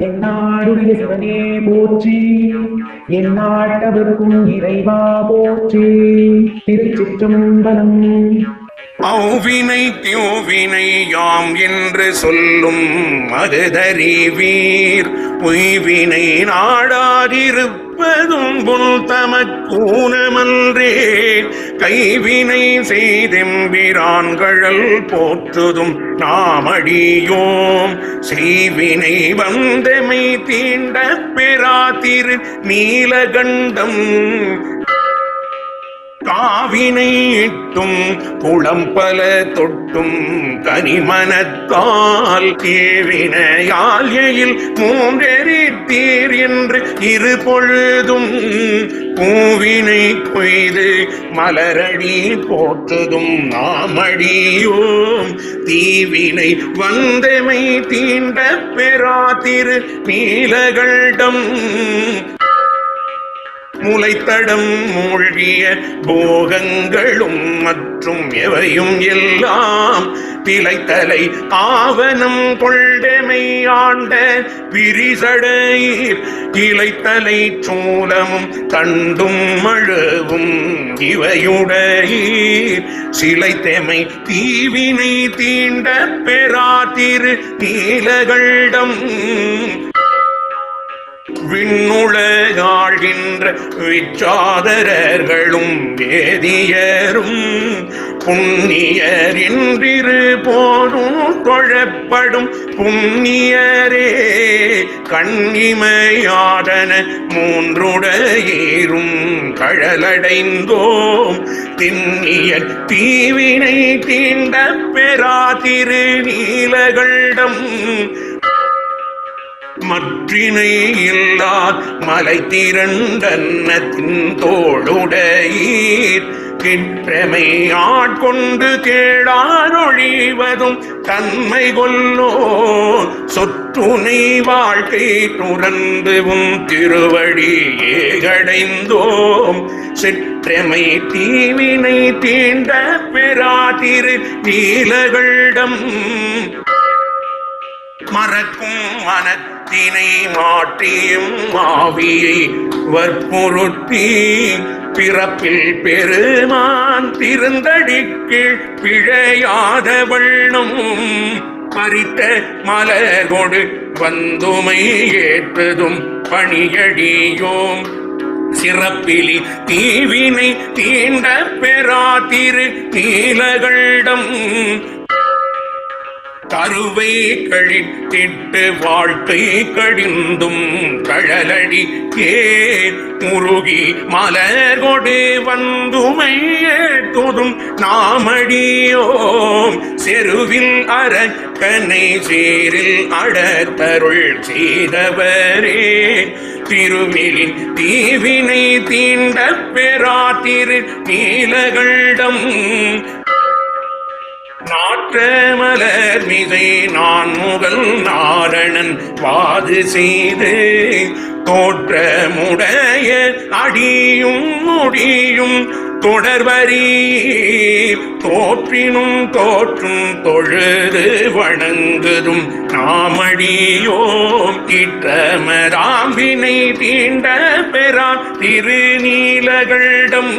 என்னாடுடைய சிவனே போற்றி. எந்நாட்டவர்க்கும் இறைவா போற்றி. திருச்சிற்றம்பலம். அவ்வினை தியோவினை யாம் என்று சொல்லும் மகுதறிவீர் பொய்வினை நாடாதிருப்பதும் புல் தமக்கூனமன்றே கைவினை செய்தெம்பிரான்கழல் போற்றுதும் நாமடியோம். செய்வினை வந்தமை தீண்ட பெறா நீலகண்டம் காவினை இட்டும் குளம் பல தொட்டும் கனிமனத்தால் தேவினையால் எயில் மூன்றெறித்தீர் என்று இரு பொழுதும் பூவினை கொய்து மலரடி போற்றதும் நாமடியோம். தீவினை வந்தமை தீண்ட பெறா திரு நீலகண்டம். முளைத்தடம் மூழ்கிய போகங்களும் மற்றும் எவையும் எல்லாம் திளைத்தலை ஆவணம் கொள்டமை ஆண்ட பிரிசடையீர். திளைத்தலை சூலமும் தண்டும் மழவும் இவையுடையீர். சிலைத்தெமை தீவினை தீண்ட பெறாதிரு திரு விண்ணுலகாழ்கின்ற விச்சாதரர்களும் வேதியரும் புண்ணியரின்றிரு போதும் தொழப்படும் புண்ணியரே கண்ணிமையாதன மூன்றுடையீரும் கழலடைந்தோம் திண்ணியர் தீவினை தீண்ட பெறா திரு மற்றினை இல்லார் மலை திரண்டன்னத்தின் தோளுடையீர் கிற்றமை ஆட்கொண்டு கேடாரொழிவதும் தன்மை கொல்லோ சொற்றுனை வாழ்க்கை துறந்துவும் திருவடி ஏகடைந்தோம் சிற்றமை தீவினை தீண்ட பெறாதிரு நீலகளிடம் மறக்கும் மனத்தினை மாற்றியும் மாவியை வற்புறுத்தி பிறப்பில் பெருமான் திருந்தடிக்கு பிழையாத வண்ணம் பறித்த மலர்கொடு வந்துமை ஏற்றதும் பணியடியோம். சிறப்பிலி தீவினை தீண்ட பெறா திரு நீலகளிடம் கருவை கழித்திட்டு வாழ்க்கை கடிந்தும் கழலடி ஏன்? முருகி மலர் கொடு வந்துமை நாமடியோம். செருவில் அரக்கனை சேரில் அடத்தருள் செய்தவரே. திருமிலின் தீவினை தீண்ட பெறா திரு நீலகளிடம் நாற்றமலர் மலர் நான் முகல் நாரணன் வாது செய்து தோற்றமுடைய அடியும் முடியும் தொடர்வரி தோற்றினும் தோற்றும் தொழுது வணங்குதும் நாமடியோம் கிட்டமராம்பினை தீண்ட பெறா திருநீலகளிடம்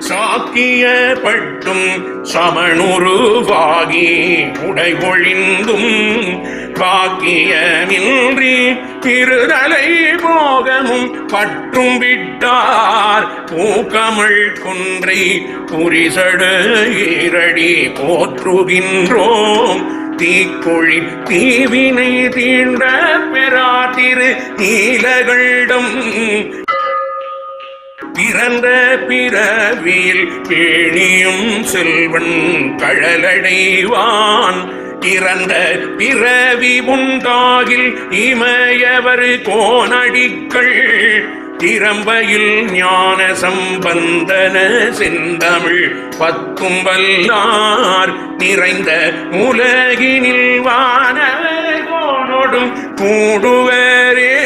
சாக்கிய பட்டும் சமணுருவாகி உடை ஒழிந்தும் பாக்கியமின்றி திருதலை போகமும் பற்றும் விட்டார். பூக்கமிழ் குன்றை புரிசடு ஈரடி போற்றுகின்றோம். தீக்கொழி தீவினை தீண்ட பெறாதிரு திரு பிறந்த பிறவியில் பேணியும் செல்வன் கழலடைவான். இறந்த பிறவி உண்டாகில் இமயவர் கோணடிக்கள் திறம்பையில் ஞான சம்பந்தன செந்தமிழ் பத்தும் வல்லார் நிறைந்த உலகினில் வானவர் கோனோடும் கூடுவரே